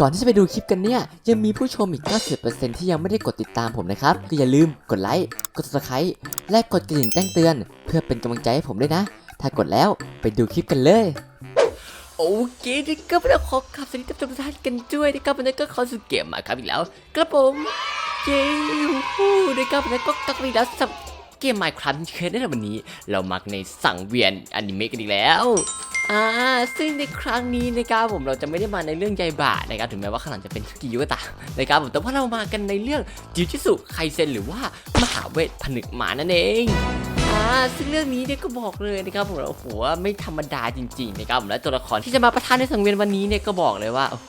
ก่อนที่จะไปดูคลิปกันเนี่ย ยังมีผู้ชมอีก 90%ที่ยังไม่ได้กดติดตามผมนะครับ ก็อย่าลืมกดไลค์ กด subscribe และกดกระดิ่งแจ้งเตือน เพื่อเป็นกำลังใจให้ผมด้วยนะ ถ้ากดแล้วไปดูคลิปกันเลย โอเคนะครับเราขอขับสวัสดีท่านกันด้วยนะครับวันนี้ก็เข้าสู่เกมมาครับอีกแล้ว ครับผม เย้ฮู้นะครับวันนี้ก็กลับมาอีกแล้วสำหรับ เกม Minecraft ที่เคยได้ในวันนี้ เรามักในสังเวียนอนิเมะกันอีกแล้วอ่าซึ่งในครั้งนี้นะครับผมเราจะไม่ได้มาในเรื่องใยบานะครับถึงแม้ว่าข้างหลังจะเป็นกิยุก็ตามนะครับผมแต่ว่าเรามากันในเรื่องจิวจิสุไคเซนหรือว่ามหาเวทผนึกหมานั่นเองอ่าซึ่งเรื่องนี้เนี่ยก็บอกเลยนะครับผมโอ้โหว่าไม่ธรรมดาจริงๆนะครับผมและตัวละครที่จะมาประทานในสังเวียนวันนี้เนี่ยก็บอกเลยว่าโอ้โห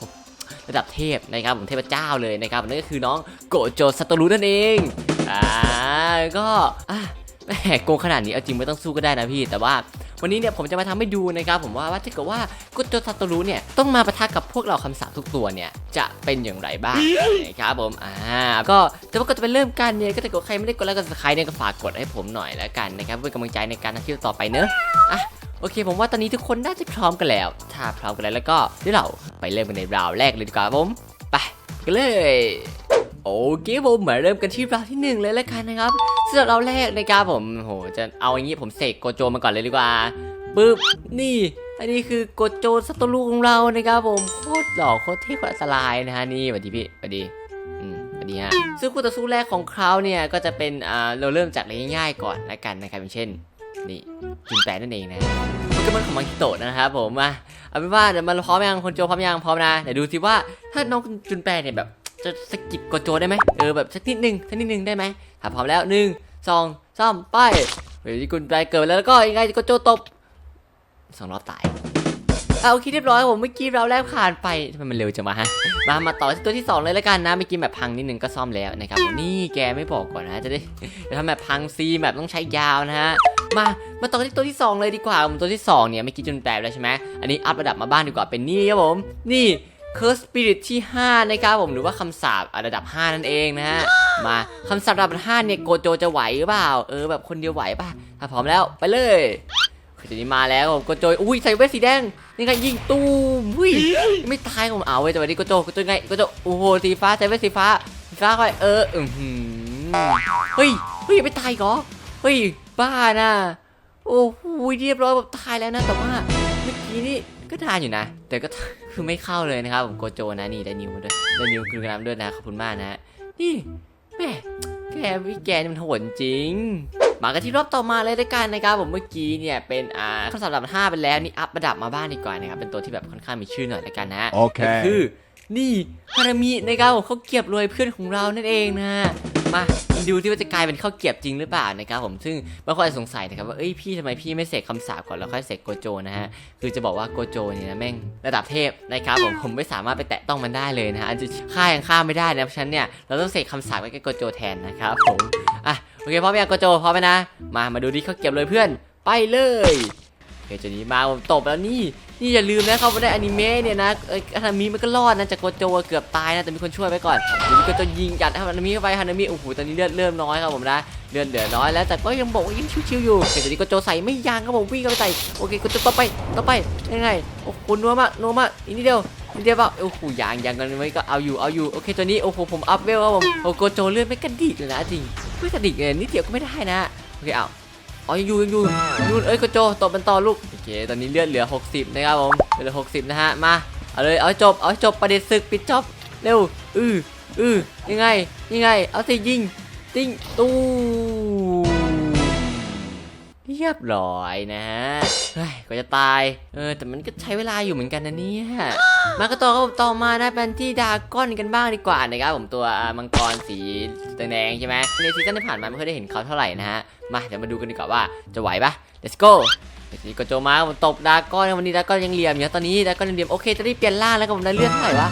ระดับเทพนะครับผมเทพเจ้าเลยนะครับนั่นก็คือน้องโกโจซาโตรุนั่นเอง อ่าก็อะแหมโกงขนาดนี้เอาจริงไม่ต้องสู้ก็ได้นะพี่ แต่ว่าวันนี้เนี่ยผมจะมาทำให้ดูนะครับผมว่าว่าถ้าเกิดว่ากุโจซาโตรุเนี่ยต้องมาปะทะกับพวกเราคำสาปทุกตัวเนี่ยจะเป็นอย่างไรบ้างนะครับผมอ่าก็แต่ว่าก็จะไปเริ่มกันเนี่ยก็ถ้าเกิดใครไม่ได้กดไลค์กดซับสไครต์เนี่ยก็ฝากกดให้ผมหน่อยแล้วกันนะครับเพื่อกำลังใจในการทำคลิปต่อไปเนอะอะโอเค ผมว่าตอนนี้ทุกคนน่าจะพร้อมกันแล้ว ถ้าพร้อมกันแล้วแล้วก็เดี๋ยวเราไปเริ่มกันในราวแรกเลยดีกว่าผมไปกันเลย โอเคผมมาเริ่มกันที่ราวที่หนึ่งเลยแล้วกันนะครับสำหรับเราแรกนะครับผมโหจะเอาอย่างนี้ผมเสกโกโจมาก่อนเลยดีกว่าปึ๊บนี่ อันนี้คือโกโจสตอรูของเรานะครับผมโคตรหล่อโคตรเท่โคตรอันตรายนะฮะนี่สวัสดีพี่สวัสดีอืมสวัสดีฮะซึ่งคู่ต่อสู้แรกของเขาเนี่ยก็จะเป็นอ่าเราเริ่มจากอะไรง่ายๆก่อนละกันนะครับอย่างเช่นนี่จุนแปะนั่นเองนะโปเกมอนของมังคิโตะนะครับผมมาเอาเป็นว่าเดี๋ยวมาพร้อมยังคนโจพร้อมยังพร้อมนะเดี๋ยวดูสิว่าถ้าน้องจุนแปะเนี่ยแบบ จะสะกิดโกโจได้ไหมเออแบบสักนิดหนึงสักนิดหนึงได้ไหมถ้าพร้อมแล้วหนึ่งสองสามไปเฮ้ยจุนแปเกิดแล้วแล้วก็ยังไงโกโจตบสองรอบตายเอาโอเคเรียบร้อยผมเมื่อกี้เราแรกผ่านไปทำไมมันเร็วจังวะฮะมามาต่อที่ตัวที่ 2 เลยแล้วกันนะเมื่อกี้แบบพังนิดนึงก็ซ่อมแล้วนะครับนี่แกไม่บอกก่อนนะจะได้จะทำแบบพังซีแบบต้องใช้ยาวนะฮะมามาต่อที่ตัวที่ 2 เลยดีกว่าผมตัวที่2เนี่ยเมื่อกี้จุนแปลแล้วใช่ไหมอันนี้อัพระดับมาบ้านดีกว่าเป็นนี่ครับผมนี่ เคิร์สปิริตที่ 5 นะครับผมหรือว่าคำสาประดับ 5 นั่นเองนะฮะ มาคำสาประดับ 5 เนี่ยโกโจจะไหวหรือเปล่า เออแบบคนเดียวไหวป่ะ ถ้าพร้อมแล้วไปเลยคือนี้มาแล้วผมโกโจยอุ้ยใส่เวทสีแดงนี่ไงยิงตูมอุ้ยไม่ตายผมเอาไว้แต่วันนี้โกโจโกโจไงโกโจโอ้โหสีฟ้าใส่เวทสีฟ้าสีฟ้าค่อยเอออือหือเฮ้ยเฮ้ยไม่ตายเหรอเฮ้ยบ้านะโอ้โหเรียบร้อยแบบตายแล้วนะแต่ว่าเมื่อ กี้นี่ก็ทานอยู่นะ แต่ก็คือไม่เข้าเลยนะครับผมโกโจนะนี่ได้นิวมาด้วยได้นิวคือกระน้ำด้วยนะขอบคุณมากนะนี่แม่แกวิแกนี่มันโหดจริงมากันที่รอบต่อมาเลยด้วยกันนะครับผมเมื่อกี้เนี่ยเป็นอ่าข้อสอบระดับ5ไปแล้วนี่อัพระดับมาบ้างดีกว่านะครับเป็นตัวที่แบบค่อนข้างมีชื่อหน่อยแล้วกันนะโอเคก็คือนี่ฮารามินะครับผมเขาวเกรียบรวยเพื่อนของเรานั่นเองนะ มาดูที่ว่าจะกลายเป็นข้าวเกียบจริงหรือเปล่านะครับผมซึ่งบางคนอาจจะสงสัยนะครับว่าเอ้ยพี่ทำไมพี่ไม่เสกคำสาปก่อนแล้วค่อยเสกโกโจนะฮะคือจะบอกว่าโกโจเนี่ยนะแม่งระดับเทพนะครับผมผมไม่สามารถไปแตะต้องมันได้เลยนะฮะอันจะฆ่ายังฆ่าไม่ได้นะเพราะฉะนั้นเนี่ยเราต้องเสกคำสาปไว้กับโกโจแทนนะครับผมอะโอเคพร้อมยังโกโจพร้อมไหมนะมามาดูดิเขาเก็บเลยเพื่อนไปเลยโอเคจุดนี้มาผมตบแล้วนี่ นี่อย่าลืมนะเขาไม่ได้อนิเมะเนี่ยนะเอ้ยฮานามิมันก็รอดนะจากโกโจเกือบตายนะแต่มีคนช่วยไว้ก่อนเดี๋ยวนี้โกโจยิงยัดฮานามิเข้าไปฮานามิโอ้โหตอนนี้เลือดเริ่มน้อยครับผมนะเลือดเหลือน้อยแล้วแต่ก็ยังบอกว่ายังชิวๆอยู่โอเคจุดนี้โกโจใส่ไม่ยั้งครับผมวิ่งเข้าไปใส่โอเคโกโจต่อไปต่อไปยังไงโอ้โหนัวมากนัวมากอีกนิดเดียวนิดเดียวเปล่าโอ้โหยางยางกันไว้ก็เอาอยู่เอาอยู่โอเคตัวนี้โอ้โหผมอัพเวลครับผมโอ้โกโจเลือดไม่กระดิกเลยนะจริงไม่กระดิกเลยนิดเดียวก็ไม่ได้นะโอเคเอา อ๋อยังอยู่ยังอยู่นู่นเอ้ยกระโจตบเป็นต่อลูกโอเคตอนนี้เลือดเหลือ 60 นะครับผมเหลือ 60 นะฮะมาเอาเลยเอาจบเอาจบประเด็นศึกปิดจบเร็วอืออือยังไงยังไงเอาสิยิงติ้งตู้ เรียบร้อยนะฮะเฮ้ยก็จะตาย เออ แต่มันก็ใช้เวลาอยู่เหมือนกันนะเนี่ยมาก็ต่อครับต่อมานะเป็นที่ดาก้อนกันบ้างดีกว่านะครับผมตัวมังกรสีแดงใช่ไหมในซีซั่นที่ผ่านมาไม่เคยได้เห็นเขาเท่าไหร่นะฮะ มาเดี๋ยวมาดูกันดีกว่าว่าจะไหวปะ let's go เดี๋ยวนี้ก็โจมาผมตบดาก้อนวันนี้ดาก้อนยังเหลี่ยมอยู่ตอนนี้ดาก้อนยังเหลี่ยมโอเคจะได้เปลี่ยนร่างแล้วก็ผมได้เลือดเท่าไหร่วะ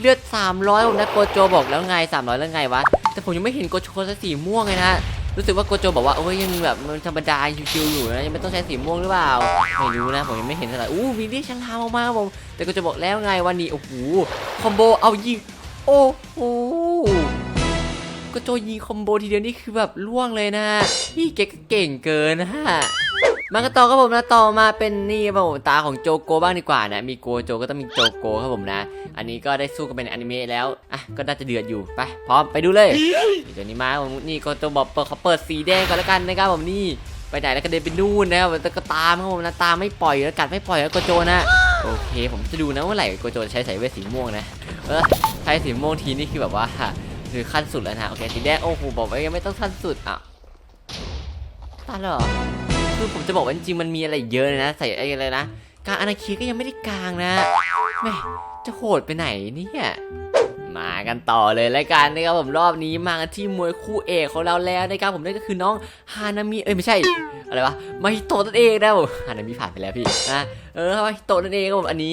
เลือด 300ผมนะโกโจบอกแล้วไง 300 แล้วไงวะ แต่ผมยังไม่เห็นโกโจใช้สีม่วงเลยนะ รู้สึกว่าโกโจบอกว่าโอ้ยยังแบบมันธรรมดาชิวๆอยู่นะยังไม่ต้องใช้สีม่วงหรือเปล่าไม่รู้นะผมยังไม่เห็นเท่าไหร่อู้มีเรียกฉลามออกมาครับผมแต่โกโจบอกแล้วไงวันนี้โอ้โหคอมโบเอายิงโอ้โหก็โจยิงคอมโบทีเดียวนี่คือแบบล่วงเลยนะพี่เกก็เก่งเกินฮะ มากันต่อครับผมนะต่อมาเป็นนี่ครับผมตาของโจโกบ้างดีกว่านะมีโกโจก็ต้องมีโจโกครับผมนะ อันนี้ก็ได้สู้กันเป็นอนิเมะแล้วอะก็น่าจะเดือดอยู่ไปพร้อมไปดูเลยเดี๋ยวนี้มาผมนี่กโจบอกเปิดเขาเปิดสีแดงก่อนแล้วกันนะครับผมนี่ไปไหนแล้วก็เดินไปนู่นนะครับแต่ก็ตามครับผมนะตามไม่ปล่อยแล้วกัดไม่ปล่อยแล้วโกโจนะโอเค ผมจะดูนะว่าไหร่โกโจจะใช้สายเวทสีม่วงนะเออใช้สีม่วงทีนี่คือแบบว่าคือขั้นสุดแล้วนะโอเคสีแดงโอ้โหบอกว่ายังไม่ต้องขั้นสุดอะตายเหรอ คือผมจะบอกว่าจริงมันมีอะไรเยอะเลยนะ ใส่อะไรนะกางอนาคีก็ยังไม่ได้กลางนะแม่จะโหดไปไหนเนี่ยมากันต่อเลยแล้วกันนะครับผมรอบนี้มากันที่มวยคู่เอกของเราแล้วนะครับผมนั่นก็คือน้องฮานามิเอ้ยไม่ใช่อะไรวะมาฮิโตะนั่นเองนะผมฮานามิผ่านไปแล้วพี่นะเออมาฮิโตะนั่นเองครับผมอันนี้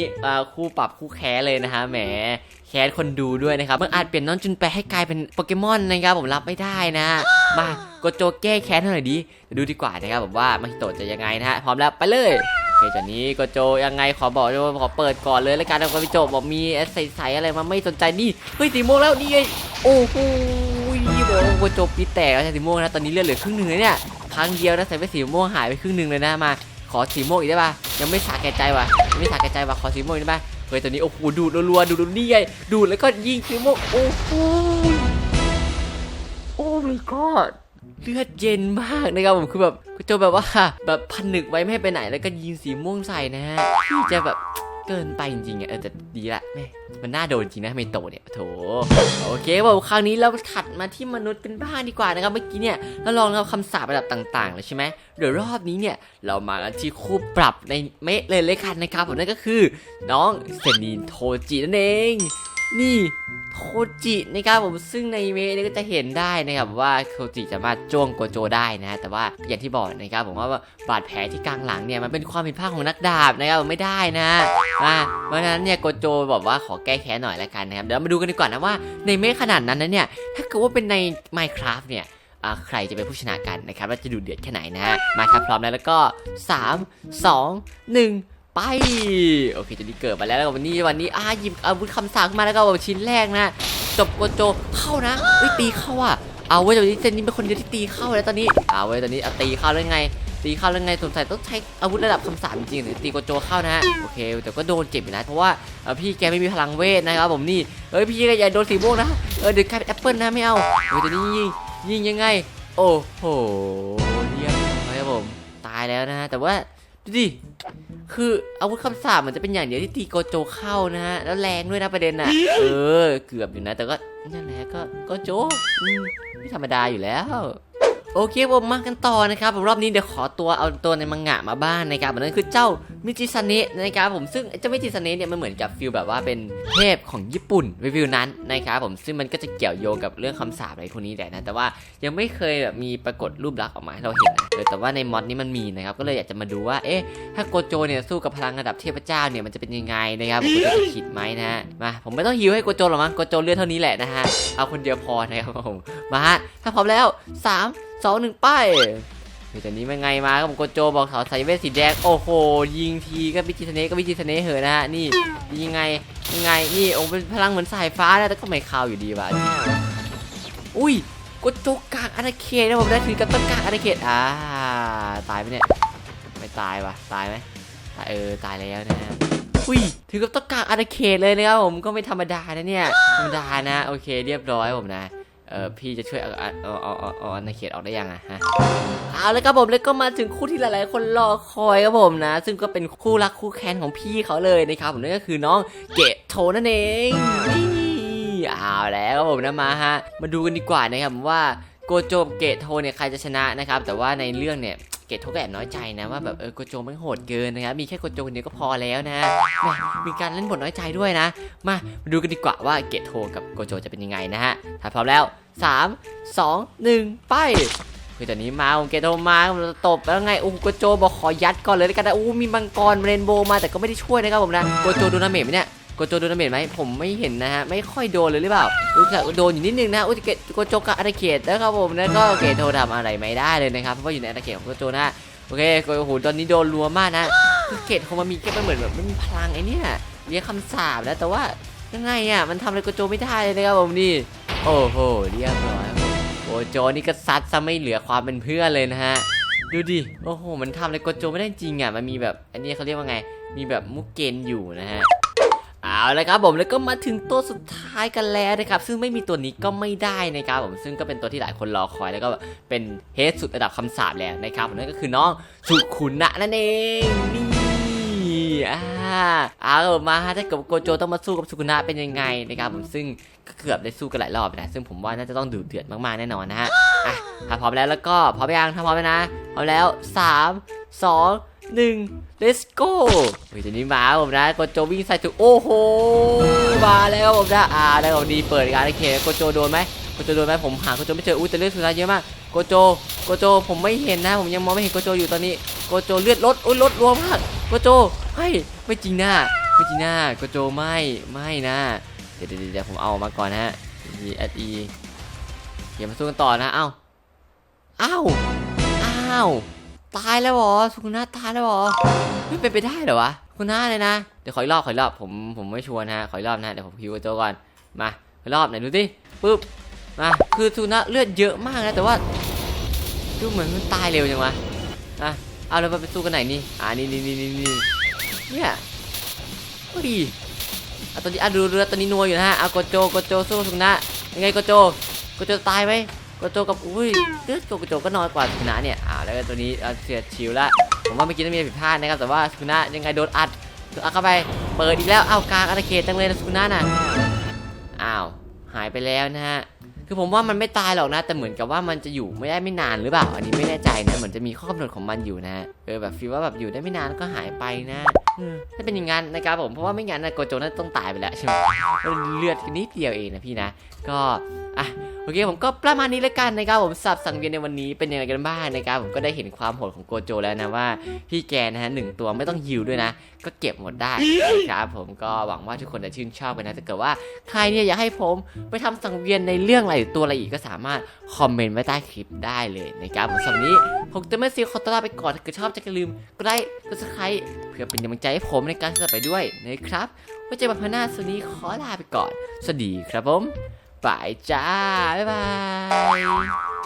คู่ปรับคู่แค้เลยนะฮะแหมแค้คนดูด้วยนะครับมันอาจเปลี่ยนน้องจุนแปะให้กลายเป็นโปเกมอนนะครับผมรับไม่ได้นะ มา โกโจแก้แค้นหน่อยดีเดี๋ยวดูดีกว่านะครับผมว่ามาฮิโตะจะยังไงนะฮะพร้อมแล้วไปเลยโอเคจากนี้โกโจยังไงขอบอกขอเปิดก่อนเลยแล้วกันแล้วก็พี่โจบอกมีใส่ๆอะไรมาไม่สนใจนี่เฮ้ยสีม่วงแล้วนี่ไงโอ้โหบอกว่าโกโจปีแตกแล้วสีม่วงนะตอนนี้เลือดเหลือครึ่งหนึ่งเลยเนี่ยครั้งเดียวนะใส่ไปสีม่วงหายไปครึ่งหนึ่งเลยนะมา ขอสีม่วงอีกได้ป่ะยังไม่สาแก่ใจว่ะยังไม่สาแก่ใจว่ะขอสีม่วงได้ป่ะเฮ้ยตอนนี้โอ้โหดูดรัวๆดูดนี่ไงดูดแล้วก็ยิงสีม่วงโอ้โหโอ้ my god เลือดเย็นมากนะครับผมคือแบบก็จแบบว่าแบบพันนึกไว้ไม่ให้ไปไหนแล้วก็ยิงสีม่วงใส่นะฮะที่จะแบบเกินไปจริงๆอะเออแต่ดีละแม่มันน่าโดนจริงนะเมโตเนี่ยโถโอเคผมคราวนี้เราถัดมาที่มนุษย์เป็นบ้านดีกว่านะครับเมื่อกี้เนี่ยเราลองเอาคำสาประดับต่างๆแล้วใช่ไหมเดี๋ยวรอบนี้เนี่ยเรามากันที่คู่ปรับในเมะเลยเลยคันนะครับผมนั่นก็คือ น้องเซนินโทจินั่นเอง นี่โคจินะครับผมซึ่งในเมะเนี่ยก็จะเห็นได้นะครับว่าโคจิสามารถจ้วงโกโจได้นะ แต่ว่าอย่างที่บอกนะครับผมว่าบาดแผลที่กลางหลังเนี่ยมันเป็นความผิดพลาดของนักดาบนะครับไม่ได้นะอ่าเพราะฉะนั้นเนี่ยโกโจบอกว่าขอแก้แค้นหน่อยละกันนะครับเดี๋ยวมาดูกันดีกว่านะว่าในเมะขนาดนั้นนะเนี่ยถ้าเกิดว่าเป็นใน Minecraft เนี่ยใครจะเป็นผู้ชนะกันนะครับว่าจะดูเดือดแค่ไหนนะฮะมาครับพร้อมแล้วแล้วก็ 3 2 1 ไป โอเคจะนี้เกิดมาแล้วแล้ววันนี้วันนี้อาหยิบอาวุธคำสาปขึ้นมาแล้วก็แบชิ้นแรกนะ จบโกโจเข้านะเฮ้ยตีเข้าอะเอาไว้ตอนนี้เซนนี่เป็นคนเดียวที่ตีเข้าแล้วตอนนี้เอาไว้ตอนนี้เอาตีเข้าแล้วไง ตีเข้าแล้วไงสงสัยต้องใช้อาวุธระดับคำสาปจริงๆหรือตีโกโจเข้านะฮะโอเค แต่ก็โดนเจ็บอยู่นะเพราะว่าพี่แกไม่มีพลังเวทนะครับผมนี่เอ้ยพี่ก็อย่าโดนสีม่วงนะเออเดี๋ยวกลายเป็นแอปเปิลนะไม่เอาเฮ้ยตอนนี้ยิงยิงยังไง โอ้โหเรียบร้อยครับผมตายแล้วนะฮะแต่ว่าดูดิ คืออาวุธคำสาปมันจะเป็นอย่างเดียวที่ตีโกโจเข้านะฮะ แล้วแรงด้วยนะประเด็นน่ะ เออ เกือบอยู่นะ แต่ก็นั่นแหละก็โกโจอืมไม่ธรรมดาอยู่แล้ว โอเคผมมากันต่อนะครับผมรอบนี้เดี๋ยวขอตัวเอาตัวในมังงะมาบ้านนะครับนั่นคือเจ้ามิจิซาเนะนะครับผมซึ่งเจ้ามิจิซาเนะเนี่ยมันเหมือนกับฟิลแบบว่าเป็นเทพของญี่ปุ่นวิวนั้นนะครับผมซึ่งมันก็จะเกี่ยวโยงกับเรื่องคำสาปอะไรพวกนี้แหละนะแต่ว่ายังไม่เคยแบบมีปรากฏรูปลักษณ์ออกมาให้เราเห็นนะเออแต่ว่าในมอดนี้มันมีนะครับก็เลยอยากจะมาดูว่าเอ๊ะถ้าโกโจเนี่ยสู้กับพลังระดับเทพเจ้าเนี่ยมันจะเป็นยังไงนะครับผมจะคิดไหมนะฮะมาผมไม่ต้องฮิวให้โกโจหรอกมั้งโกโจเลือดเท่านี้แหละนะฮะเอาคนเดียวพอนะครับผมมาฮะถ้าพร้อมแล้วสามสองหนึ่งไปเฮ้ย แต่นี้มันไงมาครับผมโกโจบอกเขาใส่เวทสีแดงโอ้โหยิงทีก็วิจิสเนก็วิจิสเนเหอะนะฮะนี่ยังไงยังไงนี่โอ้เป็นพลังเหมือนสายฟ้านะแต่ก็ไม่ข่าวอยู่ดีว่ะอุ้ยโกโจกากอาณาเขตนะผมได้ถือกับต้นกากอาณาเขตอ่าตายไหมเนี่ยไม่ตายว่ะตายไหมตายเออตายแล้วนะฮะอุ้ยถือกับต้นกากอาณาเขตเลยนะครับผมก็ไม่ธรรมดานะเนี่ยธรรมดานะโอเคเรียบร้อยผมนะ เออพี่จะช่วยเอาเอาเอาเอาเอาอาณาเขตออกได้ยังอะฮะเอาแล้วครับผมแล้วก็มาถึงคู่ที่หลาย ๆ คนรอคอยครับผมนะ ซึ่งก็เป็นคู่รักคู่แค้นของพี่เขาเลยนะครับผมนั่นก็คือน้องเกตโทนั่นเองนี่เอาแล้วครับผมนะมาฮะมาดูกันดีกว่านะครับว่าโกโจกับเกตโทเนี่ยใครจะชนะนะครับ แต่ว่าในเรื่องเนี่ย เกตโทก็แอบน้อยใจนะว่าแบบเออโกโจมันโหดเกินนะครับมีแค่โกโจคนเดียวก็พอแล้วนะม่มีการเล่นบทน้อยใจด้วยนะ มาดูกันดีกว่าว่าเกตโทกับโกโจจะเป็นยังไงนะฮะถ้าพร้อมแล้ว 3 2 1 ไปคือตอนนี้มาผมเกโตมาตบแล้วไงโอ้โกโจบอกขอยัดก่อนเลยแล้วกันนะโอ้มีมังกรเรนโบว์มาแต่ก็ไม่ได้ช่วยนะครับผมนะโกโจโดนดาเมจไหมเนี่ย โกโจโดนดาเมจไหมผมไม่เห็นนะฮะไม่ค่อยโดนเลยหรือเปล่ารู้สึกว่าโดนอยู่นิดนึงนะโอ้ยเกตโกโจกับอาณาเขตนะครับผมแล้วก็เกโตทำอะไรไม่ได้เลยนะครับเพราะว่าอยู่ในอาณาเขตของโกโจนะโอเคโอ้โหตอนนี้โดนรัวมากนะคือเกตคงมันมีแค่มันเหมือนแบบไม่มีพลังไอ้นี่เรียกคำสาปนะแต่ว่ายังไงอะมันทำอะไรโกโจไม่ได้เลยนะครับผมนี่โอ้โหเรียบร้อยโอ้โจนี่ก็ซัดซะไม่เหลือความเป็นเพื่อนเลยนะฮะดูดิโอ้โหมันทำอะไรโกโจไม่ได้จริงอะมันมีแบบอันนี้เขาเรียกว่าไง มีแบบมุกเกนอยู่นะฮะ เอาละครับผมแล้วก็มาถึงตัวสุดท้ายกันแล้วนะครับ ซึ่งไม่มีตัวนี้ก็ไม่ได้นะครับผมซึ่งก็เป็นตัวที่หลายคนรอคอยแล้วก็เป็นเฮดสุดระดับคำสาปแล้วนะครับผมนั่นก็คือน้องสุขุนะนั่นเองนี่อ่าเอามาฮะถ้าเกิดว่าโกโจต้องมาสู้กับสุขุนะเป็นยังไงนะครับผมซึ่งก็เกือบได้สู้กันหลายรอบนะซึ่งผมว่าน่าจะต้องดุเดือดมากๆแน่นอนนะฮะอะถ้าพร้อมแล้วแล้วก็พร้อมยังถ้าพร้อมแล้วนะพร้อมแล้วสามสอง หนึ่ง let's go เฮ้ยทีนี้มาผมนะโกโจวิ่งใส่ถูกโอ้โห มาแล้วผมนะอ่าได้ของดีเปิดการโอเคโกโจโดนไหมโกโจโดนไหมผมหาโกโจไม่เจอ อุ้ยแต่เลือดสุดท้ายเยอะมาก โกโจ โกโจผมไม่เห็นนะ ผมยังมองไม่เห็นโกโจอยู่ตอนนี้ โกโจเลือดลด อุ้ยลดรัวมาก โกโจเฮ้ยไม่จริงนะไม่จริงนะโกโจไม่ไม่นะ เดี๋ยวเดี๋ยวผมเอามาก่อนนะฮะ E S E เดี๋ยวมาสู้กันต่อนะ เอ้า เอ้าอ้า ตายแล้วหรอสุกุนาตายแล้วหรอไม่เป็นไปได้เหรอวะคุณน้าเลยนะเดี๋ยวขออีกรอบขออีกรอบผมผมไม่ชัวร์นะฮะขออีกรอบนะเดี๋ยวผมคิวกับโจก่อนมาขออีกรอบไหนดูสิปึ๊บมาคือสุนัขเลือดเยอะมากนะแต่ว่าดูเหมือนมันตายเร็วจังวะอะเอาแล้วมาไปสู้กันไหนนี่อ่านี่นี่นี่นี่เนี่ยเฮ้ยอะตอนนี้อะดูเรือตอนนี้นัวอยู่นะฮะเอาโกโจโกโจสู้สุนัขยังไงโกโจโกโจตายไหม โกโจกับอุ้ยเลือดโกโจก็น้อยกว่าสุนัขเนี่ยอ่าแล้วก็ตัวนี้เอาเสียชิวละผมว่าเมื่อกี้ต้องมีผิดพลาดนะครับแต่ว่าสุนะยังไงโดนอัดโดนอัดเข้าไปเปิดอีกแล้วอ้าวกลางอาณาเขตจังเลยนะสุกุนะน่ะอ้าวหายไปแล้วนะฮะคือผมว่ามันไม่ตายหรอกนะ แต่เหมือนกับว่ามันจะอยู่ไม่ได้ไม่นานหรือเปล่า อันนี้ไม่แน่ใจนะเหมือนจะมีข้อกำหนดของมันอยู่นะฮะ เออแบบฟีลว่าแบบอยู่ได้ไม่นานก็หายไปนะถ้าเป็นอย่างนั้นนะครับผมเพราะว่าไม่งั้นนะโกโจน่าต้องตายไปแล้วใช่ไหมเลือดนิดเดียวเองนะพี่นะ ก็อะโอเคผมก็ประมาณนี้แล้วกันนะครับผมสับสังเวียนในวันนี้เป็นยังไงกันบ้างนะครับผมก็ได้เห็นความโหดของโกโจแล้วนะว่าพี่แกนะฮะหนึ่งตัวไม่ต้องฮิวด้วยนะ ก็เก็บหมดได้นะครับผมก็หวังว่าทุกคนจะชื่นชอบกันนะถ้าเกิดว่าใครเนี่ยอยากให้ผมไปทำสังเวียนในเรื่องอะไรหรือตัวอะไรอีกก็สามารถคอมเมนต์ไว้ใต้คลิปได้เลยนะครับผมสำหรับนนี้ผมจะไม่ซีขอตัวลาไปก่อนถ้าเกิดชอบจะอย่าลืมกดไลค์กดซับสไครต์เพื่อเป็นกำลังใจให้ผมในการทำไปด้วยนะครับไว้เจอกันพันหน้าส่วนนี้ขอลาไปก่อน สวัสดีครับผมบายจ้า บ๊ายบาย